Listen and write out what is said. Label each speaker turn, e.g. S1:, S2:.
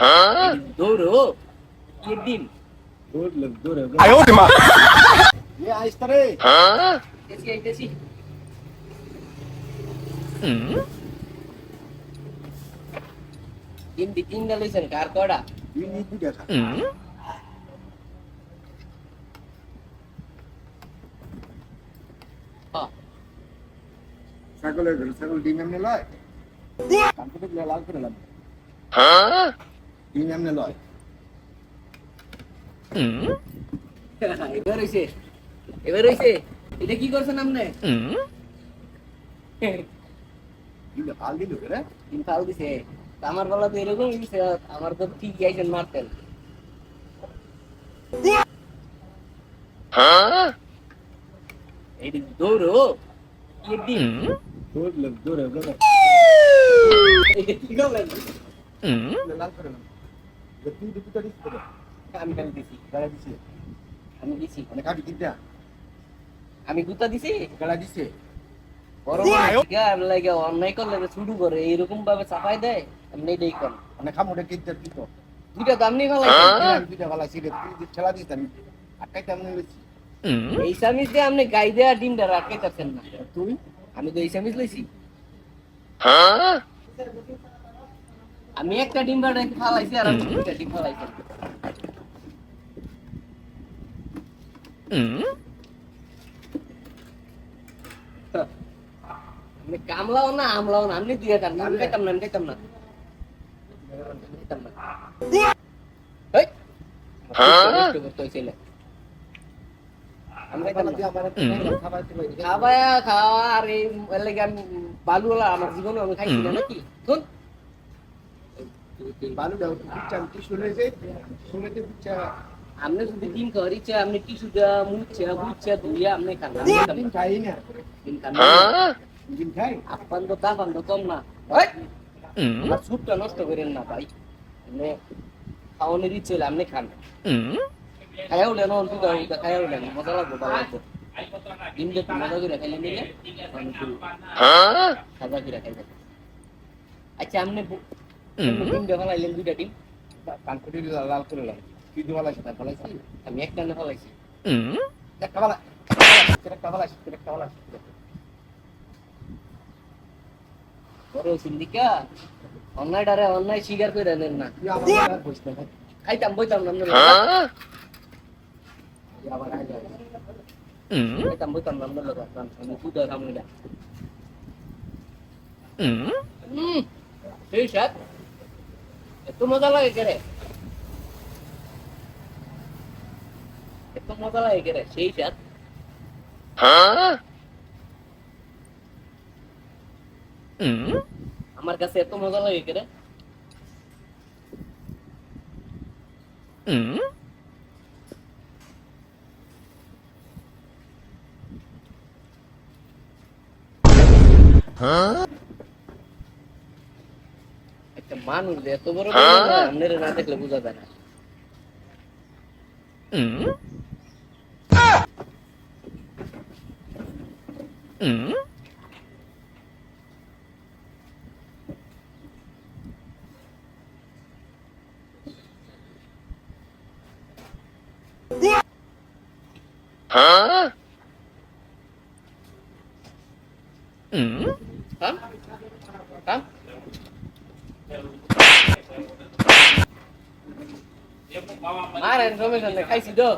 S1: दौड़ो ये दिन दौड़ लग
S2: दौड़ आयो दिमाग
S3: ये आज तरह हां कैसी आई कैसी ఇంటి
S2: కింద లేసాను కార్ కూడా ছাগলের ছাগল ডিম এমনি লয় কানপুটে লাগবে না ডিম এমনি লয়
S3: এবার হইছে এবার হইছে এটা কি করছেন আপনি
S2: ডিমটা ফাল দিল রে
S3: ডিম ফাল দিছে আমার বলা তো এরকম আমার তো ঠিক আইছেন মারতেন এই দৌড়ো কি ডিম
S2: দৌড়ে দৌড়ে
S3: এটা কি করলেন
S2: লাল করে তুই করে
S3: আমি খালি দিছি।
S2: গাড়া দিছে?
S3: আমি দিছি।
S2: মানে কাটি
S3: আমি গুতা দিছি?
S2: গাড়া দিছে?
S3: বড় গার লাগে অন্যায় করলে তো শুরু করে এইরকম ভাবে চাপাই দেয় এমনি দেই কর
S2: মানে খামোটা কিনতে দিত
S3: দুইটা দাম নিয়ে
S2: আমি দুইটা ভালো ছিল তুই খেলা দিস আমি আটকাইতে আমি লইছি।
S3: এই সামিজ দিয়ে আপনি গাই দেয়া ডিমটা রাখাইতেছেন না।
S2: তুই?
S3: আমি তো এই সামিজ লইছি। আমি একটা ডিম বাড়া ফালাইছি আর আমি দুইটা ডিম ফালাইছি আমি কামলাও না আমলাও আপনি দিয়ে দেন আমি আমি খাওয়া আর এই আমার জীবনে আমি খাইছি না নাকি? শুন।
S2: বালু দাও পিচ্চা আমি টিস্যু লইছে শুনেতে পিচ্চা
S3: আপনি যদি ডিম খাওয়ার ইচ্ছা আপনি দেওয়া মুচ্ছা বুচ্ছা আপনি খান
S2: দিন খাই না।
S3: ডিম খান
S2: দিন খাই?
S3: আপান তো তাপান তো কম না! আমার স্যুপটা নষ্ট করেন না ভাই। আপনি খাওয়ানোর ইচ্ছে হলে আপনি খান। খাইয়া উঠেন অন দুটা উঠা খাইয়া উঠেন মজা লাগবে ভালো লাগবে। ডিম দিয়ে একটু মজা করে খাইলে নিলে আমি একটু খাজা করে খাইবেন আচ্ছা আপনি ডিম দিয়ে ফেলাইলেন দুইটা ডিম
S2: কানকুটি লাল করে লাল কি দিওয়ালা সেটা ফলাইছি
S3: আমি একটা না ফেলাইছি।
S2: একটা ফলা একটা ফলাইছি একটা ফলাইছি
S3: বড় সিন্দিকা অন্যায়টারে অন্যায় স্বীকার করে নেন না।
S2: তুই না
S3: খাইতাম বইতাম না
S2: তুই আবার
S3: খাইতাম বইতাম না আমি দুধ খামু না হুম। এই সাত। এত মজা লাগে কে রে? এত মজা লাগে কে রে? সেই সাত আমার কাছে এত মজা লাগে কে রে? একটা মানুষ যে এত বড় বড় না, আপনারা না দেখলে বোঝা যায় না থাম থাম মারেন রমেশ খাইছি তো